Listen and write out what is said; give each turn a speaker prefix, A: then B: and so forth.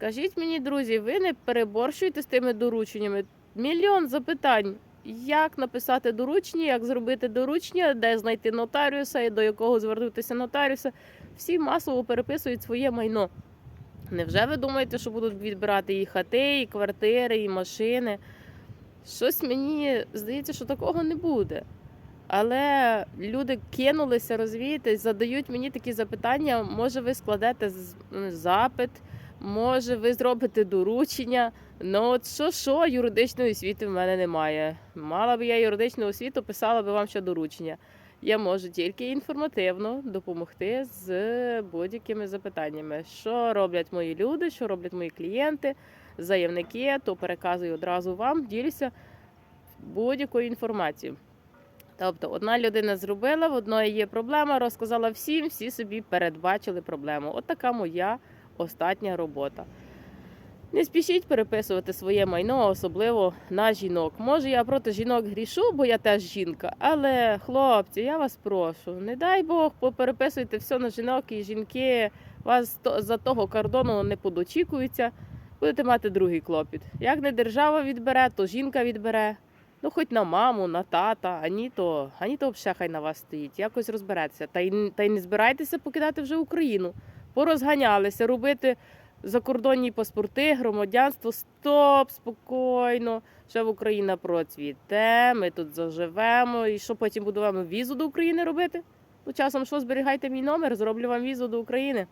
A: Скажіть мені, друзі, ви не переборщуєте з тими дорученнями? Мільйон запитань. Як написати доручення, як зробити доручення, де знайти нотаріуса і до якого звернутися нотаріуса. Всі масово переписують своє майно. Невже ви думаєте, що будуть відбирати і хати, і квартири, і машини? Щось мені здається, що такого не буде. Але люди кинулися, розумієте, задають мені такі запитання. Може, ви складете запит, може, ви зробите доручення. Ну, от що, що юридичної освіти в мене немає. Мала б я юридичну освіту, писала би вам ще доручення. Я можу тільки інформативно допомогти з будь-якими запитаннями, що роблять мої люди, що роблять мої клієнти, заявники, то переказую одразу вам, ділюся будь-якою інформацією. Тобто, одна людина зробила, в одної є проблема, розказала всім, всі собі передбачили проблему. От така моя остання робота. Не спішіть переписувати своє майно, особливо на жінок. Може, я проти жінок грішу, бо я теж жінка. Але, хлопці, я вас прошу, не дай Бог, попереписуйте все на жінок і жінки вас за того кордону не подочікуються. Будете мати другий клопіт. Як не держава відбере, то жінка відбере. Ну, хоч на маму, на тата, ані то, ані то взагалі хай на вас стоїть. Якось розбереться. Та й, та й не збирайтеся покидати вже Україну. Порозганялися, робити закордонні паспорти, громадянство. Стоп, спокійно. Ще в Україна процвіте, ми тут заживемо. І що потім буду вам візу до України робити? Ну, часом що зберігайте мій номер, зроблю вам візу до України.